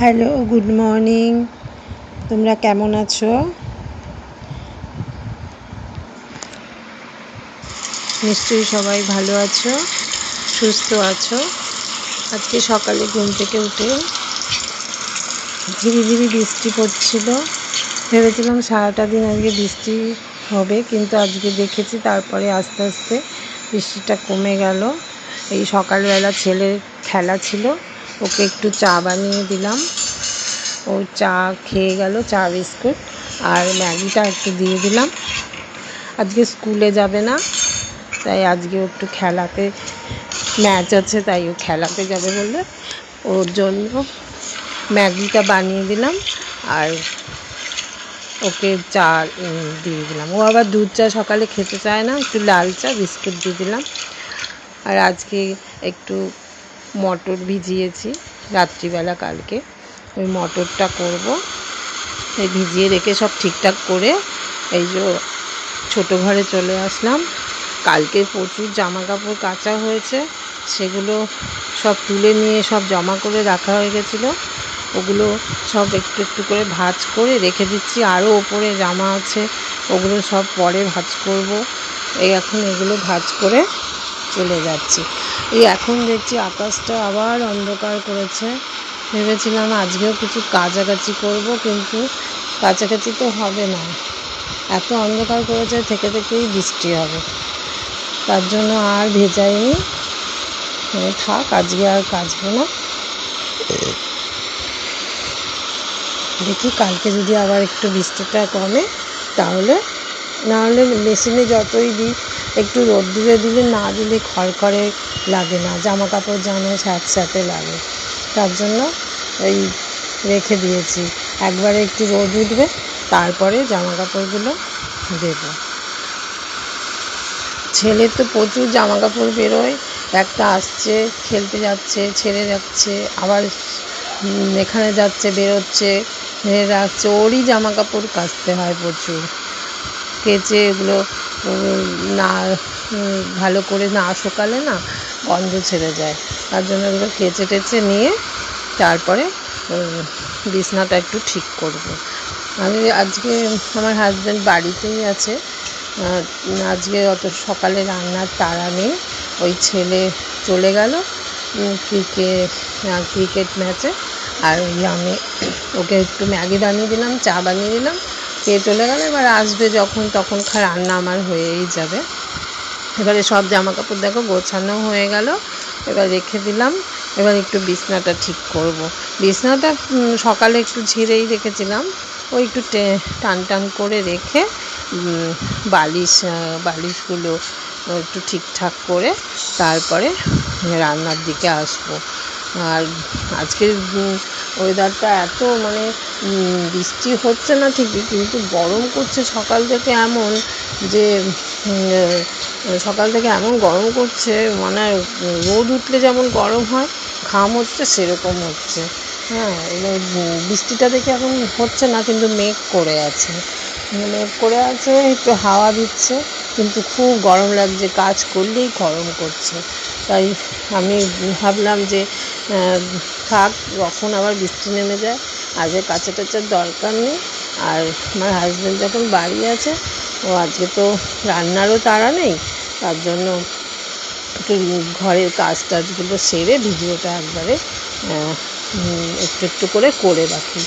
Hello, good morning. তোমরা কেমন আছো? নিশ্চয়ই সবাই ভালো আছো, সুস্থ আছো। আজকে সকালে ঘুম থেকে উঠে ঝিরি ধীরে বৃষ্টি পড়ছিল। ভেবেছিলাম সারাটা দিন আজকে বৃষ্টি হবে, কিন্তু আজকে দেখেছি তারপরে আস্তে আস্তে বৃষ্টিটা কমে গেল। এই সকালবেলা ছেলের খেলা ছিল। ওকে একটু চা বানিয়ে দিলাম। ও চা খেয়ে গেল, চা বিস্কুট আর ম্যাগিটা একটু দিয়ে দিলাম। আজকে স্কুলে যাবে না, তাই আজকে একটু খেলাতে ম্যাচ আছে, তাই ও খেলাতে যাবে বলে ওর জন্য ম্যাগিটা বানিয়ে দিলাম আর ওকে চা দিয়ে দিলাম। ও আবার দুধ চা সকালে খেতে চায় না, একটু লাল চা, বিস্কুট দিয়ে দিলাম। আর আজকে একটু মটর ভিজিয়েছি রাত্রিবেলা কালকে। ওই মটরটা করব। এই ভিজিয়ে রেখে সব ঠিকঠাক করে এই যে ছোটো ঘরে চলে আসলাম। কালকে প্রচুর জামা কাপড় কাচা হয়েছে। সেগুলো সব তুলে নিয়ে সব জমা করে রাখা হয়ে গেছিল। ওগুলো সব একটু একটু করে ভাজ করে রেখে দিচ্ছি। আরও ওপরে জামা আছে, ওগুলো সব পরে ভাজ করব। এই এখন এগুলো ভাজ করে চলে যাচ্ছি। এই এখন দেখছি আকাশটা আবার অন্ধকার করেছে। ভেবেছিলাম আজকেও কিছু কাছাকাছি করব, কিন্তু কাছাকাছি তো হবে না। এত অন্ধকার করেছে, থেকে থেকেই বৃষ্টি হবে। তার জন্য আর ভেজাইনি। থাক, আজকে আর কাচবো না। দেখি কালকে যদি আবার একটু বৃষ্টিটা কমে, তাহলে নাহলে মেশিনে যতই দিই একটু রোদ্দুরে দিলে না দিলে খড়খড়ে লাগে না জামা কাপড় জানো স্যাঁতস্যাঁতে লাগে। তার জন্য এই রেখে দিয়েছি। একবারে একটু রোদ উঠবে, তারপরে জামা কাপড়গুলো দেবো। ছেলে তো প্রচুর জামা কাপড় বেরোয়, একটা আসছে, খেলতে যাচ্ছে, ছেড়ে যাচ্ছে, আবার এখানে যাচ্ছে, বেরোচ্ছে রাখছে, ওরই জামা কাপড় কাচতে হয় প্রচুর। কেচে এগুলো না ভালো করে না, শুকালে না গন্ধ ছেড়ে যায়। তার জন্য এগুলো কেচে টেচে নিয়ে তারপরে বিছনাটা একটু ঠিক করব। আমি আজকে, আমার হাজব্যান্ড বাড়িতেই আছে। আজকে অত সকালে রান্নার তাড়া নেই। ওই ছেলে চলে গেল ক্রিকেট ক্রিকেট ম্যাচে। আর ওই আমি ওকে একটু ম্যাগি বানিয়ে দিলাম, চা বানিয়ে দিলাম। খেয়ে চলে গেল, এবার আসবে যখন তখন রান্না আমার হয়েই যাবে। এবারে সব জামা কাপড় দেখো, গোছানো হয়ে গেল, এবার রেখে দিলাম। এবার একটু বিছনাটা ঠিক করব। বিছনাটা সকালে একটু ঝেড়েই রেখেছিলাম। ওই একটু টান টান করে রেখে বালিশ বালিশগুলো একটু ঠিকঠাক করে তারপরে রান্নার দিকে আসব। আর আজকের ওয়েদারটা এত মানে বৃষ্টি হচ্ছে না ঠিকই, কিন্তু গরম করছে সকাল থেকে এমন যে সকাল থেকে এমন গরম করছে মানে রোদ উঠলে যেমন গরম হয়, ঘাম হচ্ছে সেরকম হচ্ছে। হ্যাঁ এবার বৃষ্টিটা দেখে এখন হচ্ছে না, কিন্তু মেঘ করে আছে। মেঘ করে আছে, একটু হাওয়া দিচ্ছে, কিন্তু খুব গরম লাগছে, কাজ করলেই গরম করছে। তাই আমি ভাবলাম যে থাক, কখন আবার বৃষ্টি নেমে যায়, আজকে কাঁচা টাচার দরকার নেই। আর আমার হাজব্যান্ড যখন বাড়ি আছে, ও আজকে তো রান্নারও তাড়া নেই, তার জন্য একটু ঘরের কাজ টাজগুলো সেরে ভিডিওটা একবারে একটু একটু করে করে রাখি।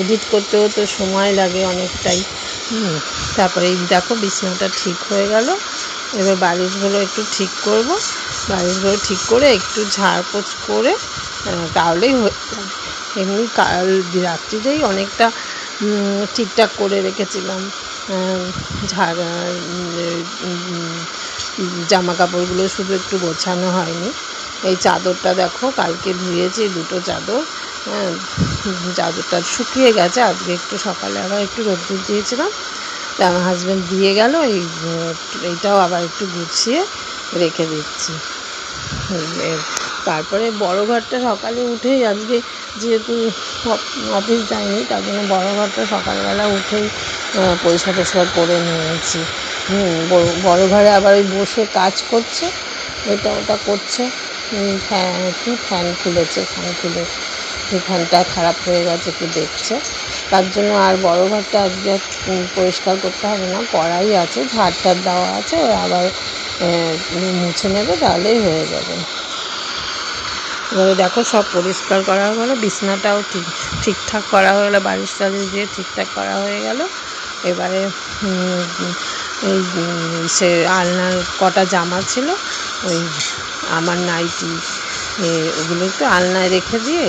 এডিট করতেও তো সময় লাগে অনেকটাই। তারপরে দেখো বিছানাটা ঠিক হয়ে গেল। এবার বালিশগুলো একটু ঠিক করব। বালিশগুলো ঠিক করে একটু ঝাড়পোছ করে তাহলেই হয়ে এমনি কাল রাত্রিতেই অনেকটা ঠিকঠাক করে রেখেছিলাম। ঝাড় জামা কাপড়গুলো শুধু একটু গোছানো হয়নি। এই চাদরটা দেখো, কালকে ধুয়েছি দুটো চাদর। চাদরটা শুকিয়ে গেছে, আজকে একটু সকালে আবার একটু রোদ্দুর দিয়েছিলাম। তা আমার হাজব্যান্ড দিয়ে গেল, এই এইটাও আবার একটু গুছিয়ে রেখে দিচ্ছি। তারপরে বড় ঘরটা সকালে উঠেই, আজকে যেহেতু অফিস যায়নি তার জন্য বড় ঘরটা সকালবেলা উঠেই পরিষ্কার টরিষ্কার করে নিয়েছি। বড় ঘরে আবার ওই বসে কাজ করছে, এটা ওটা করছে। ফ্যান কি ফ্যান খুলেছে, ফ্যান খুলে ফ্যানটা খারাপ হয়ে গেছে, একটু দেখছে। তার জন্য আর বড় ঘরটা আজকে পরিষ্কার করতে হবে না। কড়াই আছে, ঝাড় টাড় দেওয়া আছে আবার মুছে নেবে, তাহলেই হয়ে যাবে। এবারে দেখো সব পরিষ্কার করা হয়ে গেলো, বিছনাটাও ঠিক, ঠিকঠাক করা হয়ে গেলো, বালিশ টালিশ দিয়ে ঠিকঠাক করা হয়ে গেল। এবারে এই সে আলনার কটা জামা ছিল, ওই আমার নাইটি ওগুলো একটু আলনায় রেখে দিয়ে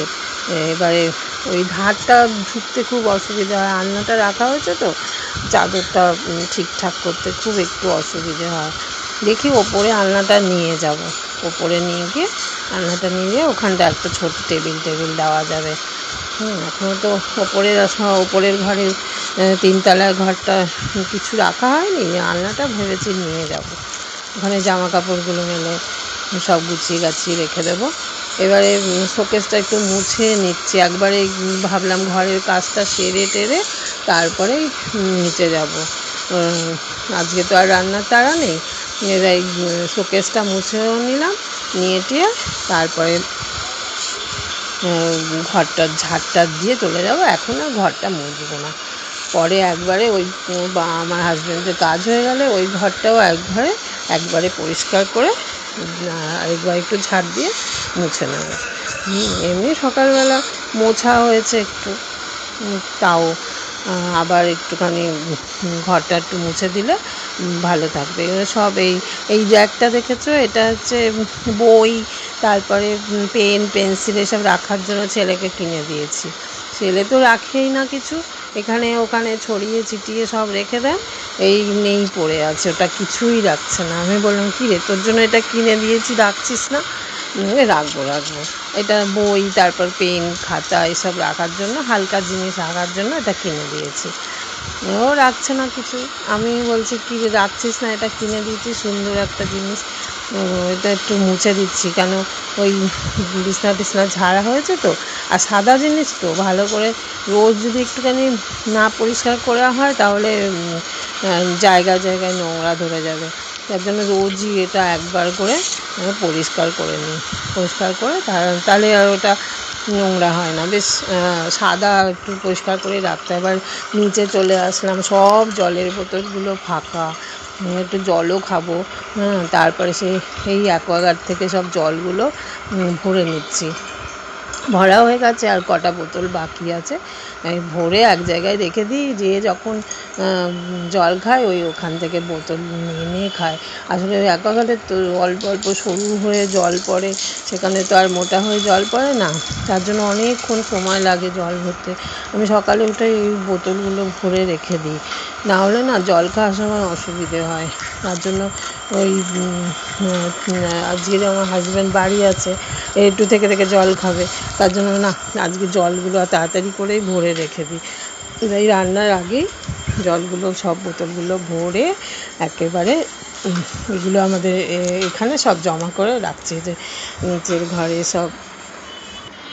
এবারে ওই ধারটা ঢুকতে খুব অসুবিধা হয়। আলনাটা রাখা হয়েছে তো, চাদরটা ঠিকঠাক করতে খুব একটু অসুবিধে হয়। দেখি ওপরে আলনাটা নিয়ে যাব। ওপরে নিয়ে গিয়ে আলনাটা নিয়ে গিয়ে ওখানটা একটা ছোট টেবিল টেবিল দেওয়া যাবে। হুম এখনও তো ওপরের ওপরের ঘরের তিনতলার ঘরটা কিছু রাখা হয়নি। আলনাটা ভেবেছি নিয়ে যাব। ওখানে জামা কাপড়গুলো মেলে সব গুছিয়ে গাছিয়ে রেখে দেবো। এবারে শোকেসটা একটু মুছে নিচ্ছি। একবারে ভাবলাম ঘরের কাজটা সেরে টেরে তারপরেই নিচে যাব। আজকে তো আর রান্নার তাড়া নেই। এবার শোকেসটা মুছেও নিলাম, নিয়ে টিয়ে তারপরে ঘরটা ঝাড়টা দিয়ে চলে যাব। এখন আর ঘরটা মুছবো না। পরে একবারে ওই বা, আমার হাজব্যান্ডের কাজ হয়ে গেলে ওই ঘরটাও একবারে একবারে পরিষ্কার করে আরেকবার একটু ঝাড় দিয়ে মুছে নেব। এমনি সকালবেলা মোছা হয়েছে একটু। তাও আবার একটুখানি ঘরটা একটু মুছে দিলে ভালো থাকবে। সব এই এই র্যাকটা দেখেছ, এটা হচ্ছে বই, তারপরে পেন, পেন্সিল, এসব রাখার জন্য ছেলেকে কিনে দিয়েছি। ছেলে তো রাখেই না কিছু। এখানে, ওখানে ছড়িয়ে ছিটিয়ে সব রেখে দেয় এই নেই পড়ে আছে, ওটা কিছুই রাখছে না। আমি বললাম কী রে তোর জন্য এটা কিনে দিয়েছি, রাখছিস না? রাখব রাখব। এটা বই, তারপর পেন, খাতা, এসব রাখার জন্য, হালকা জিনিস রাখার জন্য এটা কিনে দিয়েছি। ও রাখছে না কিছু আমি বলছি কী রাখছিস না? এটা কিনে দিয়েছি, সুন্দর একটা জিনিস। এটা একটু মুছে দিচ্ছি কেন ওই বিছনা টিছনা ঝাড়া হয়েছে তো আর সাদা জিনিস তো ভালো করে রোজ যদি একটুখানি না পরিষ্কার করা হয় তাহলে আহ, জায়গায় নোংরা ধরে যাবে। তার জন্য রোজই এটা একবার করে আমি পরিষ্কার করে নিই। পরিষ্কার করে তাহলে আর ওটা নোংরা হয় না। বেশ সাদা একটু পরিষ্কার করে রাখতে। এবার নিচে চলে আসলাম সব জলের বোতলগুলো ফাঁকা। একটু জলও খাব। তারপরে সেই এই অ্যাকোয়াগার্ড থেকে সব জলগুলো ভরে নিচ্ছি। ভরা হয়ে গেছে, আর কটা বোতল বাকি আছে। আমি ভরে এক জায়গায় রেখে দিই, যে যখন জল খায়, ওই ওখান থেকে বোতল নিয়ে নিয়ে খায়। আসলে অ্যাকোয়াগার্ডের তো অল্প অল্প সরু হয়ে জল পড়ে, সেখানে তো আর মোটা হয়ে জল পড়ে না। তার জন্য অনেকক্ষণ সময় লাগে জল ভরতে। আমি সকালে উঠে এই বোতলগুলো ভরে রেখে দিই। না হলে না জল খাওয়ার সময় অসুবিধে হয়। তার জন্য ওই আজকে আমার হাজব্যান্ড বাড়ি আছে একটু থেকে থেকে জল খাবে। তার জন্য না, আজকে জলগুলো তাড়াতাড়ি করেই ভরে রেখে দিই। এই রান্নার আগেই জলগুলো, সব বোতলগুলো ভরে একেবারে এগুলো আমাদের এখানে সব জমা করে রাখছি। যে, নিচের ঘরে সব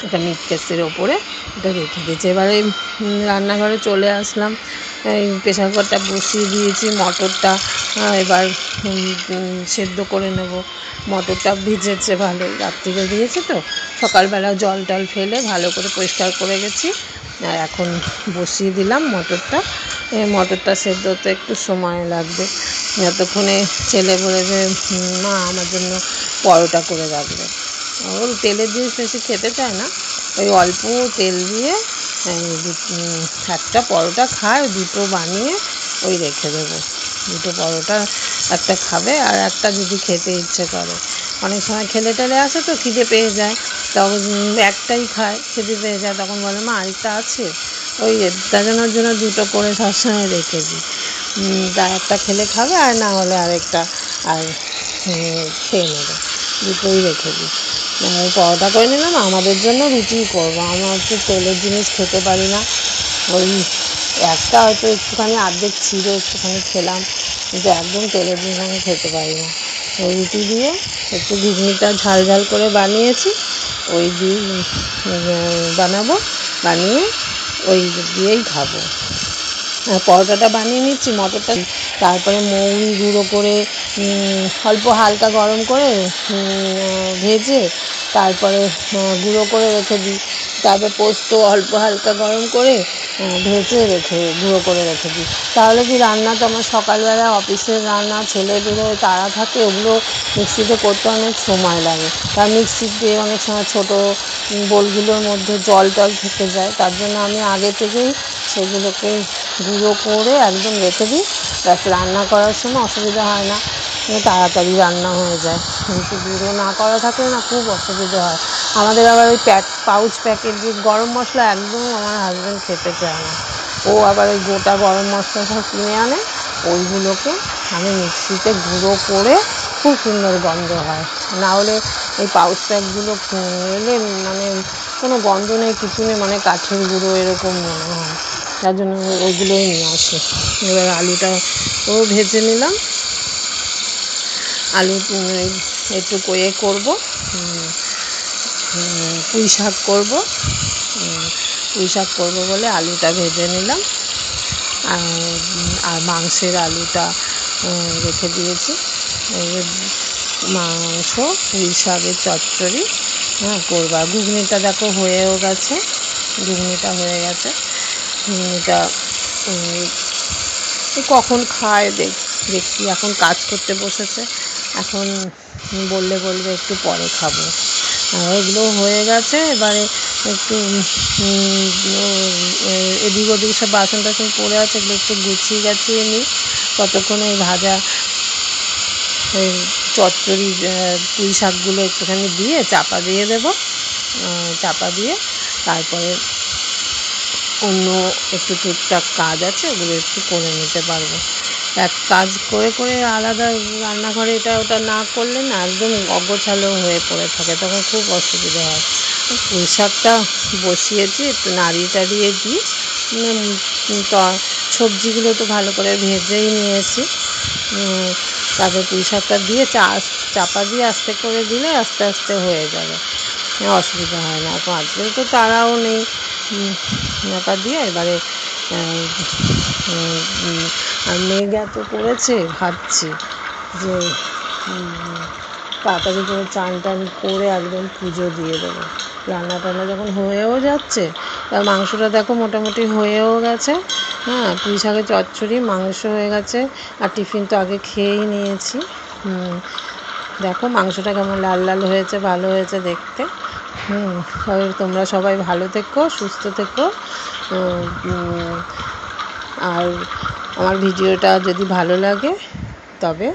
একটা মিট কেসের ওপরে এটা রেখে দিয়েছি। এবারে রান্নাঘরে চলে আসলাম। প্রেশার কুকারটা বসিয়ে দিয়েছি মটরটা এবার সেদ্ধ করে নেব। মটরটা ভিজেছে ভালো রাত্রিরে দিয়েছি তো? সকালবেলা জল টল ফেলে ভালো করে পরিষ্কার করে গেছি। আর এখন বসিয়ে দিলাম মটরটা। মটরটা সেদ্ধ হতে একটু সময় লাগবে। এতক্ষণে ছেলে বলেছে "হুম, মা আমার জন্য পরোটা করে রাখবে। ওর তেলের জিনিস বেশি খেতে চায় না। ওই অল্প তেল দিয়ে একটা পরোটা খায়, দুটো বানিয়ে ওই রেখে দেবো। দুটো পরোটা একটা খাবে আর একটা যদি খেতে ইচ্ছে করে। অনেক সময় খেলে টেলে আসে তো খিদে পেয়ে যায়। তখন একটাই খায়, খিদে পেয়ে যায়। তখন বলে, মা, আরেকটা আছে। ওই দাজানোর জন্য দুটো করে সবসময় রেখে দিই। তা একটা খেলে খাবে আর না হলে আরেকটা আর খেয়ে নেবে। দুটোই রেখে দিই। পরোটা করে নিলাম, আমাদের জন্য রুটি করব। আমরা হচ্ছে তেলের জিনিস খেতে পারি না। ওই একটা হয়তো একটুখানি অর্ধেক ছিল, একটুখানি খেলাম, কিন্তু একদম তেলের জিনিস আমি খেতে পারি না। ওই রুটি দিয়ে একটু ঘুগনিটা ঝাল ঝাল করে বানিয়েছি, ওই দিয়ে বানাবো, বানিয়ে ওই দিয়েই খাব। পরোটাটা বানিয়ে নিচ্ছি, মটরটা তারপরে মৌরি গুঁড়ো করে অল্প হালকা গরম করে ভেজে তারপরে গুঁড়ো করে রেখে দিই। তারপর পোস্ত অল্প হালকা গরম করে ভেজে রেখে, গুঁড়ো করে রেখে দিই। তাহলে কি রান্না তো আমার সকালবেলা অফিসের রান্না ছেলে বেরোয় তাড়া থাকে, ওগুলো মিক্সিতে করতে অনেক সময় লাগে। তার মিক্সিতে অনেক সময় ছোটো বোলগুলোর মধ্যে জল টল থেকে যায়। তার জন্য আমি আগে থেকেই সেগুলোকে গুঁড়ো করে একদম রেখে দিই। ব্যাস, রান্না করার সময় অসুবিধা হয় না। তাড়াতাড়ি রান্না হয়ে যায়। কিন্তু গুঁড়ো না করা থাকলে না খুব অসুবিধা হয়। আমাদের আবার ওই প্যাক, পাউচ প্যাকেট যে গরম মশলা একদম আমার হাজব্যান্ড খেতে চায় না। ও আবার ওই গোটা গরম মশলা সব কিনে আনে, ওইগুলোকে আমি মিক্সিতে গুঁড়ো করে খুব সুন্দর গন্ধ হয়। না হলে এই পাউচ প্যাকগুলো এলে মানে কোনো গন্ধ নেই, কিছু নেই মানে কাঠের গুঁড়ো এরকম মনে হয়। তার জন্য ওইগুলোই নিয়ে আসে। এবার আলুটা ও ভেজে নিলাম। আলু একটু কয়ে করব পুঁই শাক করব পুঁই শাক করব বলে আলুটা ভেজে নিলাম। আর আর মাংসের আলুটা রেখে দিয়েছি। মাংস, পুঁই শাকের চচ্চড়ি হ্যাঁ করব। আর ঘুগনিটা দেখো হয়েও গেছে, ঘুগনিটা হয়ে গেছে। ঘুগনিটা কখন খায় দেখ, দেখছি। এখন কাজ করতে বসেছে। এখন বললে বলবে একটু পরে খাব। এগুলো হয়ে গেছে, এবারে একটু এদিক ওদিক সব বাসন টাসন পড়ে আছে, এগুলো একটু গুছিয়ে গাছিয়ে নিই। ততক্ষণে ভাজা চচ্চড়ি পুঁই শাকগুলো একটুখানি দিয়ে চাপা দিয়ে দেবো। চাপা দিয়ে তারপরে অন্য একটু টুকটাক কাজ আছে, ওগুলো একটু করে নিতে পারব। এক কাজ করে করে আলাদা রান্নাঘরে এটা ওটা না করলে না একদম অগোছালো হয়ে পড়ে থাকে, তখন খুব অসুবিধা হয়। পুঁই শাকটা বসিয়েছি, একটু নাড়িয়ে টাড়িয়ে তো, সবজিগুলো তো ভালো করে ভেজেই নিয়েছি। তারপরে পুঁই শাকটা দিয়ে চা, চাপা দিয়ে আস্তে করে দিলে আস্তে আস্তে হয়ে যাবে। অসুবিধা হয় না। এখন আজকাল তো তারাও নেই। চাপা দিয়ে এবারে আর মেঘ এত করেছে, ভাবছি যে তাড়াতাড়ি করে চান টান করে একদম পুজো দিয়ে দেবো। রান্না টান্না যখন হয়েও যাচ্ছে আর মাংসটা দেখো মোটামুটি হয়েও গেছে হ্যাঁ পুঁই শাকের চচ্চড়ি, মাংস হয়ে গেছে, আর টিফিন তো আগে খেয়েই নিয়েছি দেখো মাংসটা কেমন লাল লাল হয়েছে, ভালো হয়েছে দেখতে, হুম তোমরা সবাই ভালো থেকো, সুস্থ থেকো উম, আর আমার ভিডিওটা যদি ভালো লাগে তবে